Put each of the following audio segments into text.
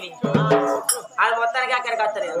అయిపోయింది అది మొత్తానికి అక్కడికి వస్తలేదు.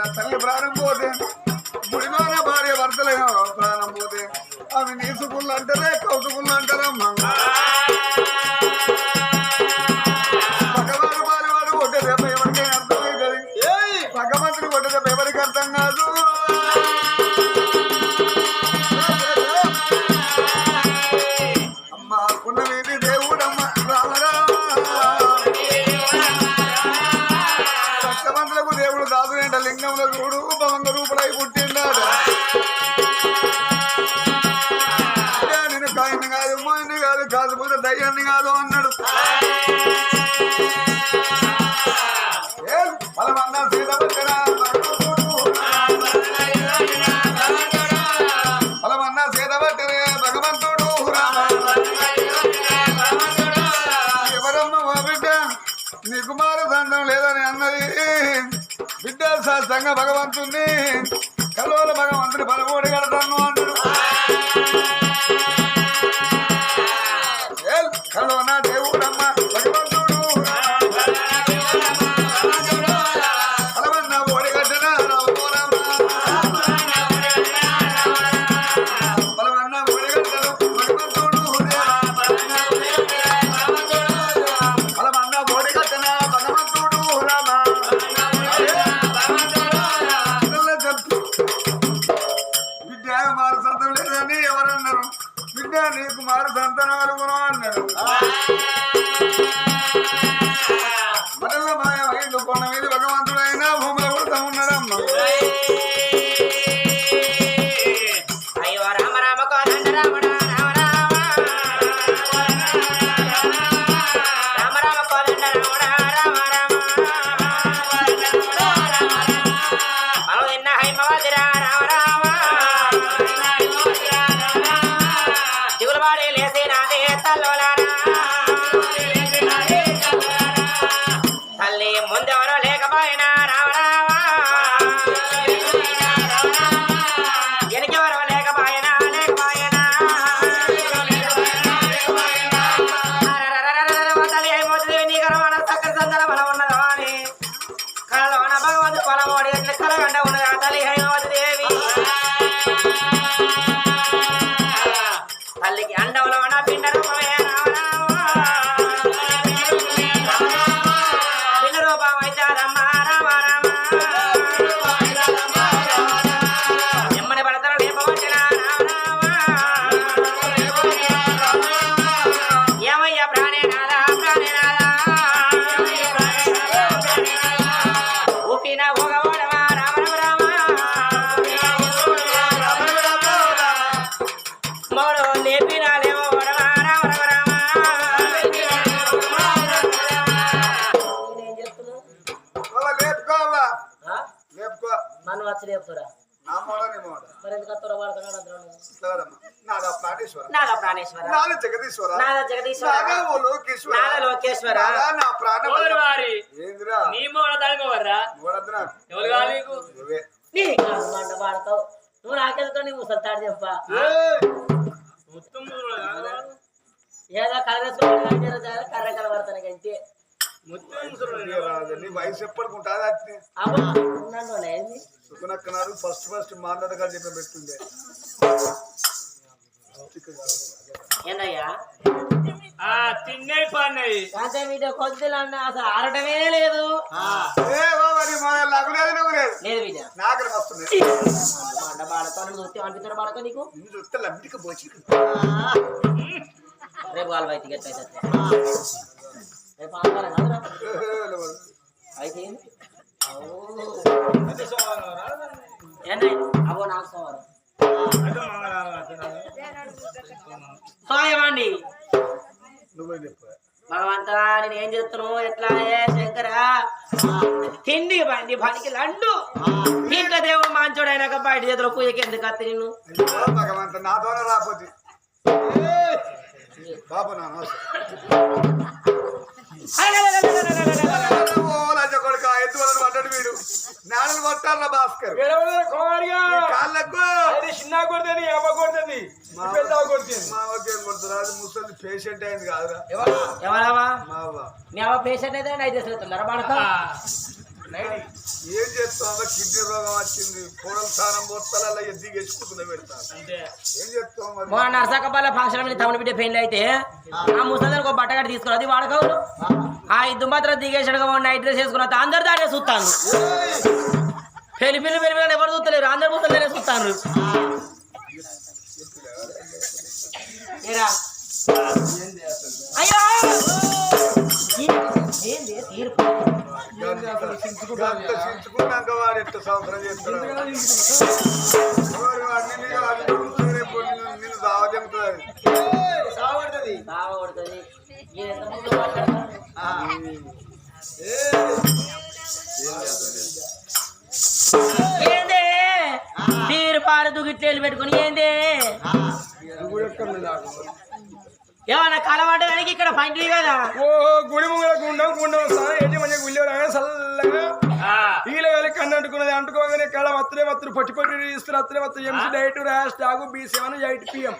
నా తల్లి ప్రాణం పోతే నిజంగా భగవంతుణ్ణి తల్లి ముందెవరో లేకపోయినా నన్ను వచ్చి లేపుతురా నాదా ప్రాణేశ్వర? నాద ప్రాణేశ్వర? నాద జగదీశ్వర? నాద జగదీశ్వర? నాదా ఓ లోకేశ్వర? నాద లోకేశ్వర? నా ప్రాణం వారి? ఏందిరా? నీ మూల దానికోవర్రా మోడద్దునా? ఎవరు కావాలి నీకు? నువ్వే. నీ మండ వాడతావు. నువ్వు నాకెళ్తావు నీ ముసలి తాడు చెప్ప? ఏదో కర్ర కలబడతాను అంతే. నీ వయసు ఎప్పటికుంటుంది అట్నే ఫస్ట్ ఫస్ట్ మాట్లాడ గారు చెప్పి పెట్టుండే. ఏందయ్యా? తిన్నాయి పాన్నాయి కాంతే మీద కొద్దిలో అన్న అసలు ఆడటమే లేదు. నాకు లేదు బిడ్డ మండ చూస్తే చూస్తే పోచి రేపు వాళ్ళు బయటికి అయితే రేపు ఆదివారం కాదురా అయితే ఏంది? అవ్వో. ఏంది? అవ్వో నాకు సోమవారం. సోయమండి భగవంతా నేను ఏం చెప్తున్నావు ఎట్లా శంకరా తిండి బండి పనికి లండు ఇంట్లో దేవుడు మంచోడు అయినాక బయట చేతిలో పూజకి ఎందుకు అత్త నిన్ను భగవంత నా ద్వారా రాపోతే బాబు నా నాన్నలు కొట్టాల భాస్కర్. కాళ్ళకు. చిన్న కొడుతుంది అమ్మ కొడుతుంది. మా పెద్ద కొడుతుంది. మా ఒకేం కొడుతున్నా అది ముసలి పేషెంట్ అయింది కాదురా. ఎవరవా? మా అవ్వ. మీ అవ్వ పేషెంట్ అయితే నైట్ చేస్తున్నారు పడతా. ఏం చేస్తావు కిడ్నీ రోగం వచ్చింది కోడలు స్నానం పోస్తాల ఎచ్చుకుంటున్నా పెడతాను ఏం చెప్తావు మరి? మొన్న నరసకపల్ల ఫంక్షన్ మీద తమ్ముడు బిడ్డ పెళ్ళి అయితే ఆ ముసలిదానికి ఒక బట్ట కట్టి తీసుకుని అది వాడకవులు ఆ ఇద్దు మాత్రం దిగేసాడుగా నైట్ డ్రెస్ వేసుకున్న అందరు దానే చూస్తాను పెళ్ళి పిల్లి పెళ్ళి పిల్లలు ఎవరు చూస్తలేరు అందరు ముసలిదానే చూస్తాను ఏరా. అయ్యో! చించుకున్నాక వాడు ఎట్ట సంవత్సరం చేస్తాడు? నిన్ను- ఎంత ఏందే? తీరు పారు దుగిట్లేలు పెట్టుకుని ఏందే? ఏమన్నా కలవడానికి ఇక్కడ పండి కదా? ఓ గుడి ముంగల గుండం గుండం వస్తాను? ఏంటి మంచిగా గుళ్ళో రాగానే చల్లగా ఈల వేళకి కన్ను అంటుకున్నది అంటుకోగానే కళ వత్తులే వత్తులు పట్టి పట్టి ఇస్తారు అత్తులే వత్తులు ఎంసీ డైట్ ర్యాష్ టాగు బీ సెవెన్ ఎయిట్ పిఎం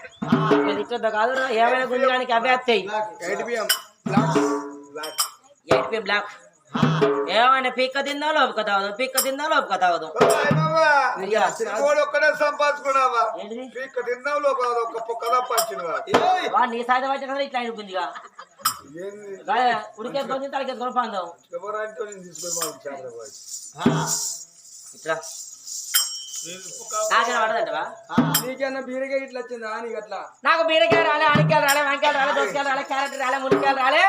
కాదు ఏమైనా గుంజడానికి అవే వస్తాయి eight PM eight P black ఏమైనా పిక్క తిందా లోపుక తాగదు? పిక్క తిందా లోపుక తాగదు? కోడు ఒక్కడే సంపాదించుకున్నావా? ఏంటిది? పీక్క తిన్నావు లోపల ఒక్క పొక్క తప్పించిన వాడు. నీ సాధ్యం వచ్చే కదా ఇట్లా అయిపోయిందిగా తలకేసుకొని పందాం. ఎవరంటే ఇట్లా. నీకన్నా బీరకాయ ఇట్లా వచ్చిందా? నీకు అట్లా నాకు బీరకాయ రాలే ఆనికాయలు రాలే వంకాయలు రాలే దోసకాయలు రాలే క్యారెట్ రాలే మునక్కాయలు రాలే.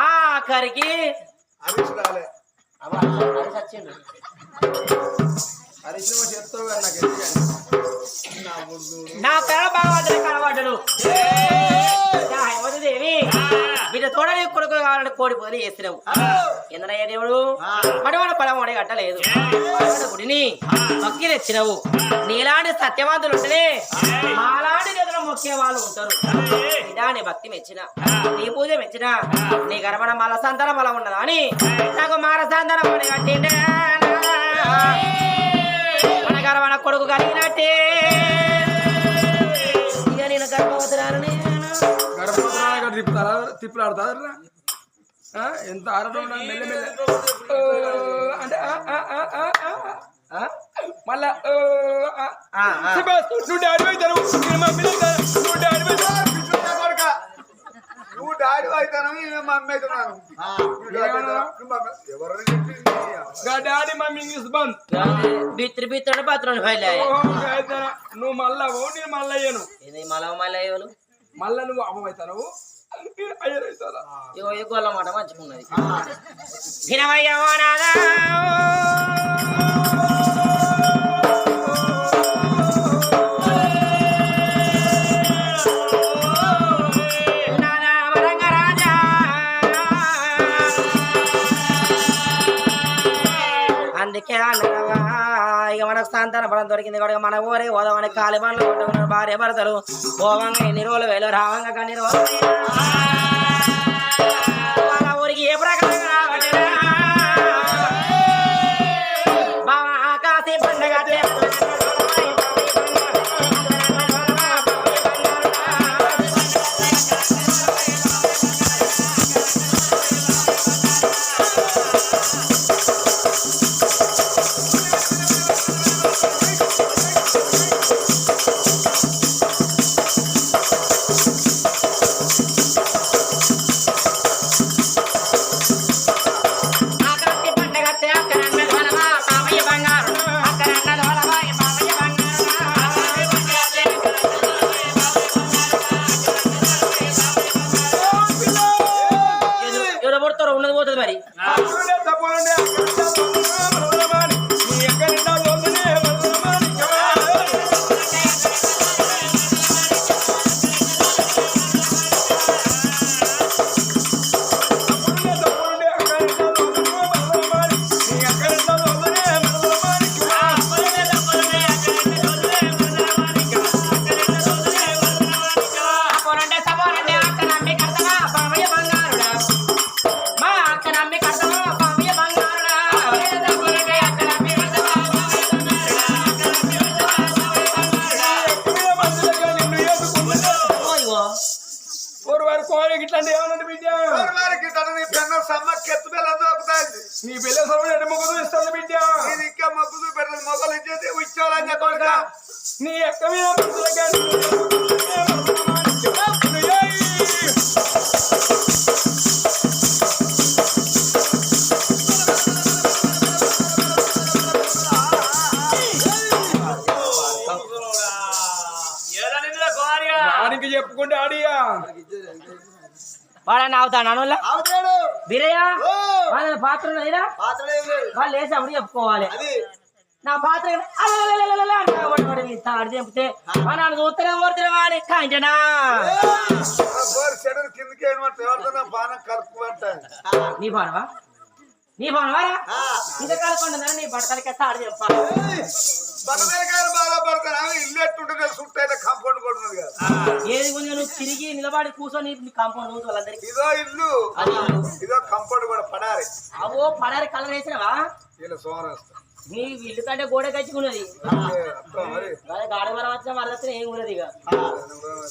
ఆఖరికి హరీష్ రాలే నాకు కానీ. నా పేర బాగా కనబడ్డాడు దేవి వీటి తోడ నీ కొడుకు కావాలంటే కోడి పోలి చేస్తున్నావు ఎందరయ్య దేవుడు? పడవడ పొలం వాడి కట్టలేదు. గుడిని భక్తి తెచ్చినవు. నీలాంటి సత్యవంతులు ఉంటేనే మాలాంటి నిధులు మొక్కే వాళ్ళు ఉంటారు. ఇదా నీ భక్తి మెచ్చిన. నీ పూజ మెచ్చిన. నీ గర్భణ మల సంతానం బలం ఉన్నదా అని నాకు మార సంతానం పడి కట్టిండే. మన గర్భణ కొడుకు కలిగినట్టే. గడపడుతున్నా ఇక్కడ తిప్పుతారా తిప్పులాడతారా ఆ, ఎంత ఓ, అంటే మళ్ళా నువ్వు డాడీ మమ్మీ అవుతాను నువ్వు డాడీ అవుతావు పిచ్చున్నా కొడుక. నువ్వు డాడీ అవుతాను నేను మమ్మీ అవుతున్నాను డాడీ ఇంగ్లీష్ బంద్ బిత్రి బిత్రుడు పాత్రలు నువ్వు మళ్ళా ఓ నేను మళ్ళీ అయ్యాను. మలయ్యలు మళ్ళా నువ్వు అమ్మవుతావు ఇగో ఈ గొల్ల మాట మంచుకున్నది వినవయ్యవో నాదా నాదా అందుకే ఇక మనకు సంతాన బలం దొరికింది కూడా మన ఊరే ఓదవని కాలి బండ్లు భార్య భర్తలు. పోవంగా ఎన్ని రోజులు వేలు రావంగా కానీ రోజు వానికి చెప్పుకుంటే ఆడియా వాడని అవుతాను అనులా అవుతాడు బిరయ్య ఓ! వాళ్ళ పాత్ర వాళ్ళు వేసి అప్పుడు చెప్పుకోవాలి అది నా పాత్ర అలలలలలల అంటాడు వాడు వాడు ఈ తాడు చెప్తే నన్ను చూస్తేనే ఓడుతున్నా వాడి కాంచనా నీ పాడవా నీ పాడవారా ఇది కలకుండా నీ బట్టలకే తాడు చెప్పాలి బట్టలేకాయలు బాగా పడతాను ఆమె ఇల్లు అయితే కంపౌండ్ కూడా ఉన్నది కదా. ఏది కొంచెం నువ్వు తిరిగి నిలబడి కూర్చొని కాంపౌండ్ నువ్వు వాళ్ళందరికీ. ఇదో ఇల్లు. ఇదో కంపౌండ్ కూడా పడాలి. అవో పడారి కలర్ వేసినవా? వీళ్ళు సోమరం వస్తారు నీ ఇల్లు కంటే గోడ కచ్చుకున్నది అత్త మరి. అదే గాడి వరం వచ్చిన వరదచ్చిన ఏం ఉన్నది ఇక.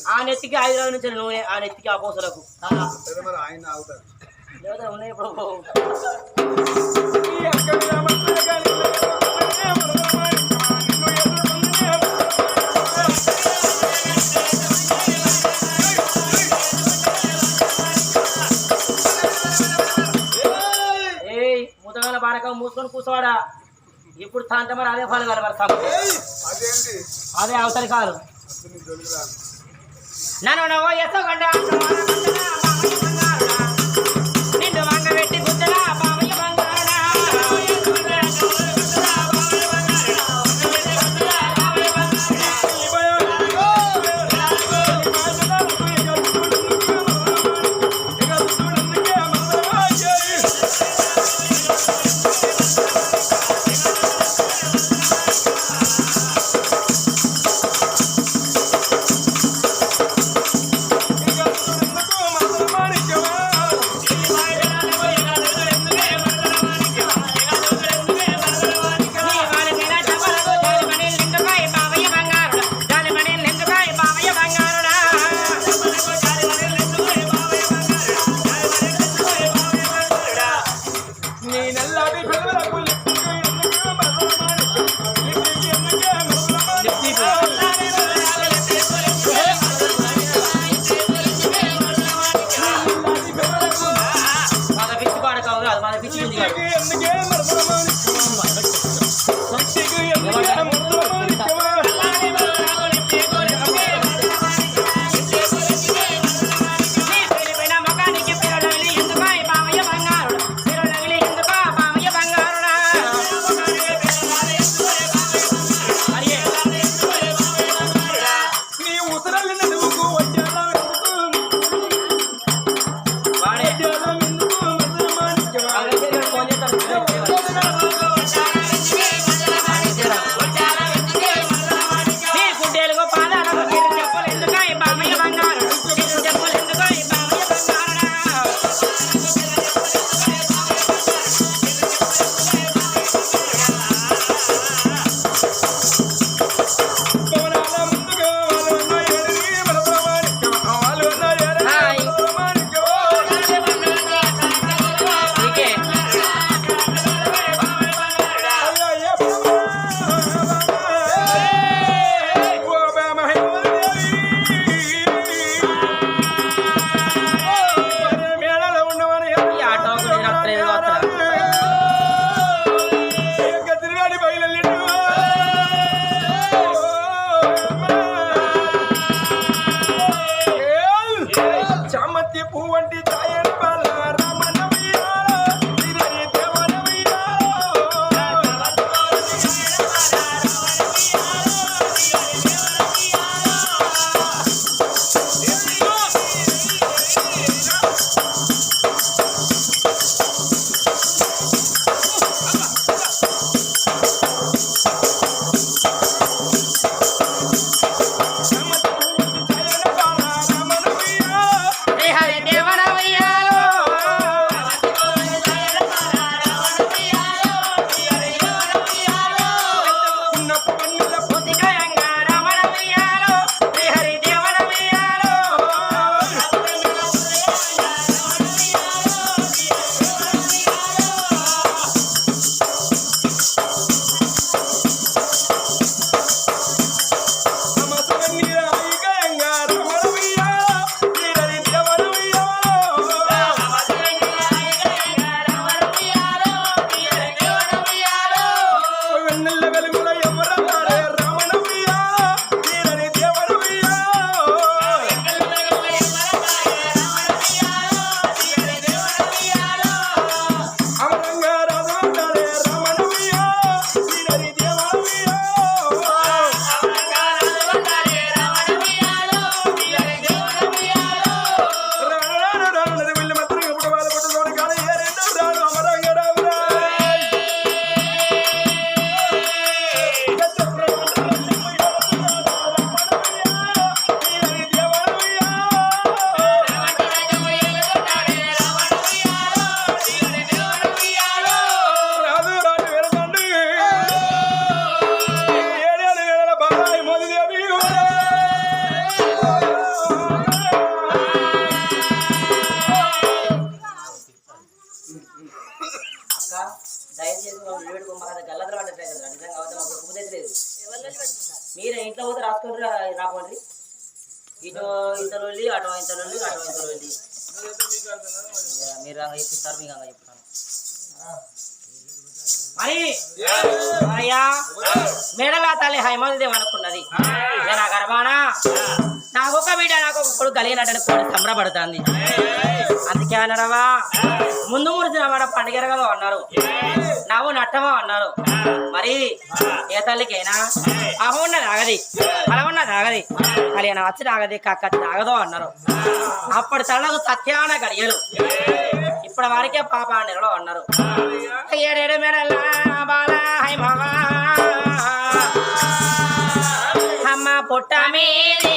ఆ, నెత్తికి హైదరాబాద్ నుంచి నూనె ఆ నెత్తికి ఆ పోసలకు. ఉన్నాయి ఇప్పుడు మూసుకొని కూర్చోవాడా ఇప్పుడు తాంత మరి అదే ఫలం కలబడతాం అదేంటి అదే అవతలి కాదు. నన్ను నువ్వు ఒక బిడ్డ నాకు ఒకప్పుడు కలిగినట్టు కూడా సంబరపడుతుంది. అందుకే అన్నారవా ముందు మురిసిన వాడ పండుగరగదు అన్నారు. నాకు నట్టమా అన్నారు. మరి ఏ తల్లికైనా అమ్మ ఉన్న తాగది అలా ఉన్నది అది నా వచ్చి ఆగది కక్క ఆగదు అన్నారు. అప్పటి తనకు సత్యాన గడియలు ఇప్పుడు వారికే పాప నిలవ అన్నారు. ఏడేడు మేడల్లా హై అమ్మ పొట్ట మీది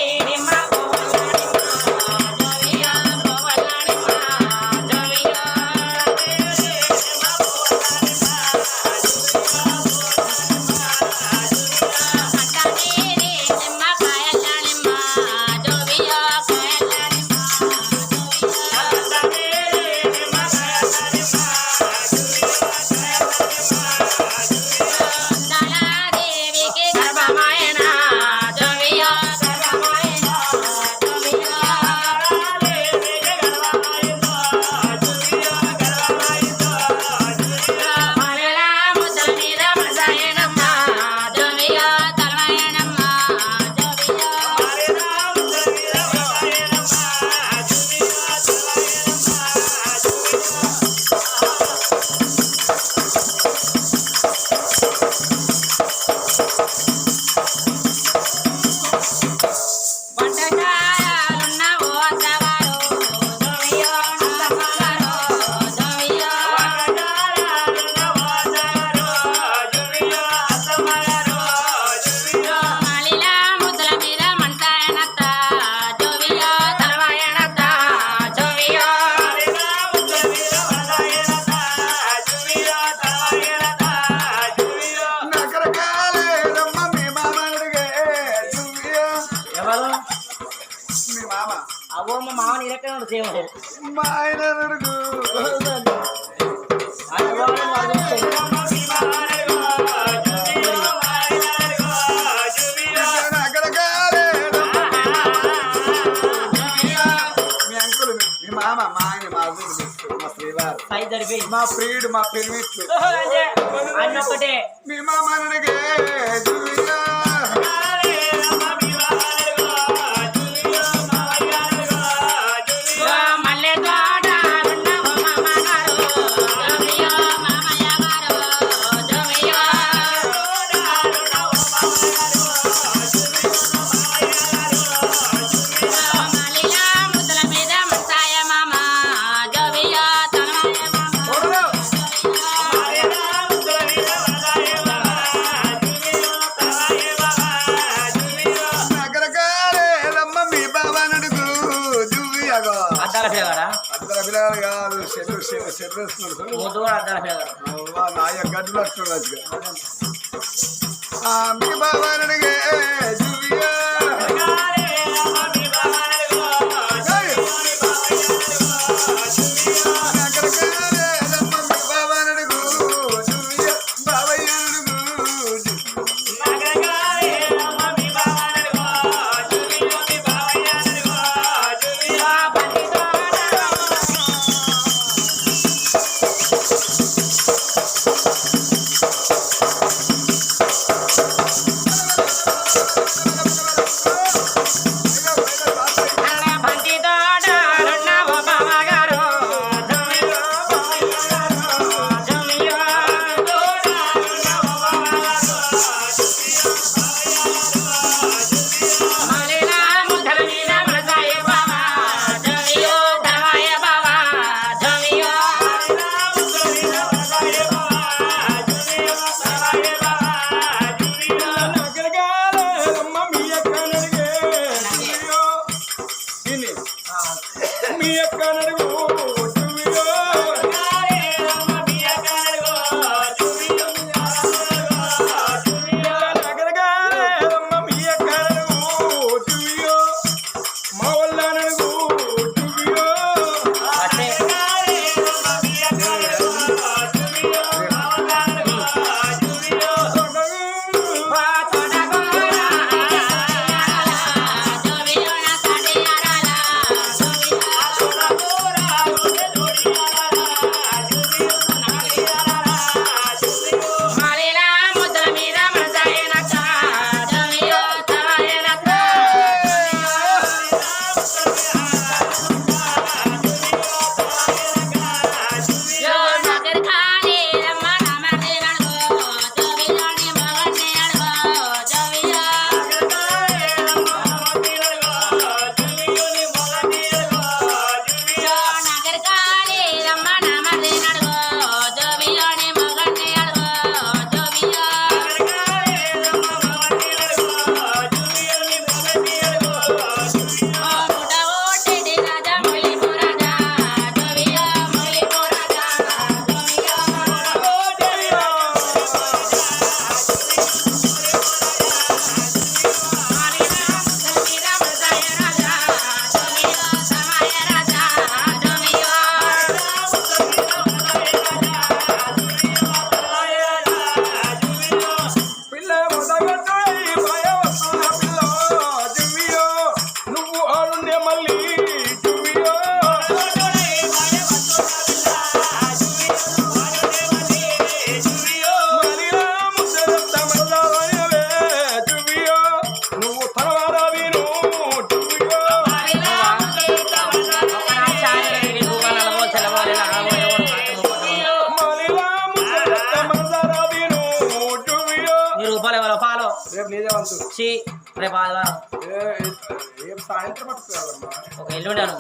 మా ప్రియుడు మా ప్రేమిట్లు. అన్నొక్కటే. మీ మా మనకే నాయ గడ్లు వస్తున్నాడు భవనుడికి వచ్చి రేపు సాయంత్రం ఒక ఎల్లుండాను